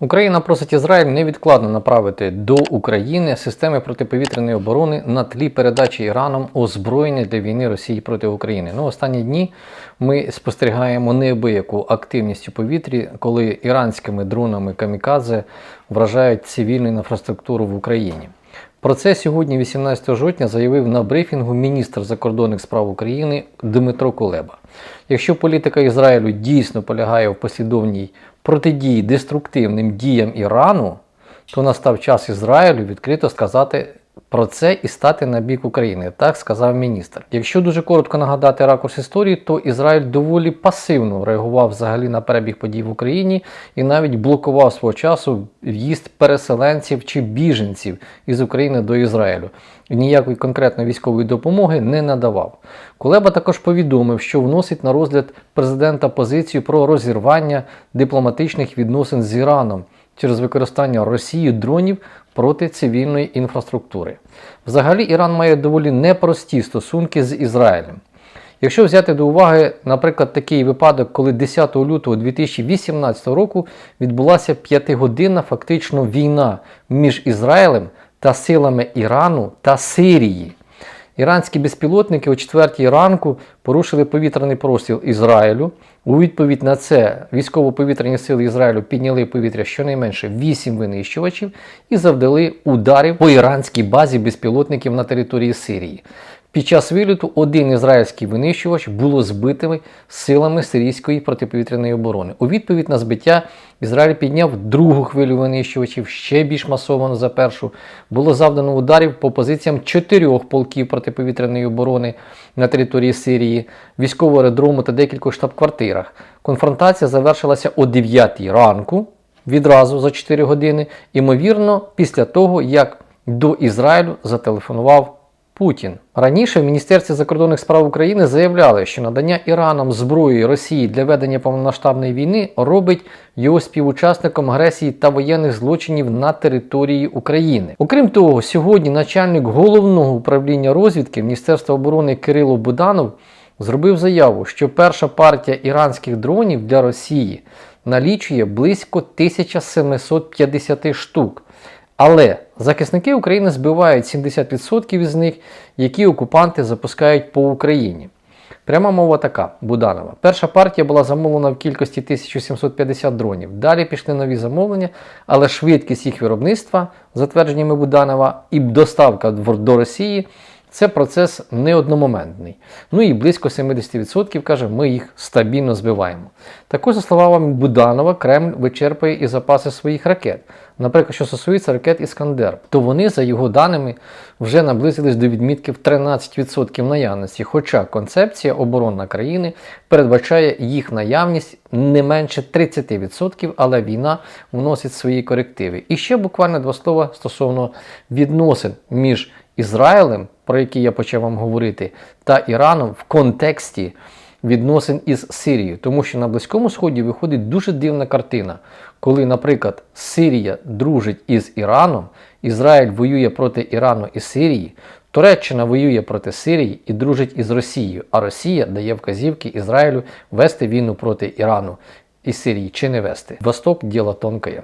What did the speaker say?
Україна просить Ізраїль невідкладно направити до України системи протиповітряної оборони на тлі передачі Іраном озброєння для війни Росії проти України. Ну, останні дні ми спостерігаємо неабияку активність у повітрі, коли іранськими дронами камікадзе вражають цивільну інфраструктуру в Україні. Про це сьогодні, 18 жовтня, заявив на брифінгу міністр закордонних справ України Дмитро Кулеба. Якщо політика Ізраїлю дійсно полягає в послідовній протидії деструктивним діям Ірану, то настав час Ізраїлю відкрито сказати про це і стати на бік України, так сказав міністр. Якщо дуже коротко нагадати ракурс історії, то Ізраїль доволі пасивно реагував взагалі на перебіг подій в Україні і навіть блокував свого часу в'їзд переселенців чи біженців із України до Ізраїлю. І ніякої конкретної військової допомоги не надавав. Кулеба також повідомив, що вносить на розгляд президента позицію про розірвання дипломатичних відносин з Іраном через використання Росії дронів проти цивільної інфраструктури. Взагалі, Іран має доволі непрості стосунки з Ізраїлем. Якщо взяти до уваги, наприклад, такий випадок, коли 10 лютого 2018 року відбулася п'ятигодинна фактично війна між Ізраїлем та силами Ірану та Сирії. Іранські безпілотники о 4 ранку порушили повітряний простір Ізраїлю. У відповідь на це військово-повітряні сили Ізраїлю підняли повітря щонайменше 8 винищувачів і завдали ударів по іранській базі безпілотників на території Сирії. Під час виліту один ізраїльський винищувач було збитими силами сирійської протиповітряної оборони. У відповідь на збиття Ізраїль підняв другу хвилю винищувачів, ще більш масовано за першу. Було завдано ударів по позиціям чотирьох полків протиповітряної оборони на території Сирії, військового аеродрому та декількох штаб-квартирах. Конфронтація завершилася о 9 ранку, відразу за 4 години, ймовірно, після того, як до Ізраїлю зателефонував Путін раніше в Міністерстві закордонних справ України заявляли, що надання Іраном зброї Росії для ведення повномасштабної війни робить його співучасником агресії та воєнних злочинів на території України. Окрім того, сьогодні начальник головного управління розвідки Міністерства оборони Кирило Буданов зробив заяву, що перша партія іранських дронів для Росії налічує близько 1750 штук. Але захисники України збивають 70% із них, які окупанти запускають по Україні. Пряма мова така Буданова. Перша партія була замовлена в кількості 1750 дронів. Далі пішли нові замовлення, але швидкість їх виробництва, затвердженнями Буданова, і доставка до Росії це процес не одномоментний. Ну і близько 70% каже, ми їх стабільно збиваємо. Також, за словами Буданова, Кремль вичерпує і запаси своїх ракет. Наприклад, що стосується ракет Іскандер, то вони, за його даними, вже наблизились до відмітки в 13% наявності. Хоча концепція оборонна країни передбачає їх наявність не менше 30%, але війна вносить свої корективи. І ще буквально два слова стосовно відносин між Ізраїлем, про які я почав вам говорити, та Іраном в контексті відносин із Сирією. Тому що на Близькому Сході виходить дуже дивна картина, коли, наприклад, Сирія дружить із Іраном, Ізраїль воює проти Ірану і Сирії. Туреччина воює проти Сирії і дружить із Росією, а Росія дає вказівки Ізраїлю вести війну проти Ірану і Сирії чи не вести. Восток діло тонкое.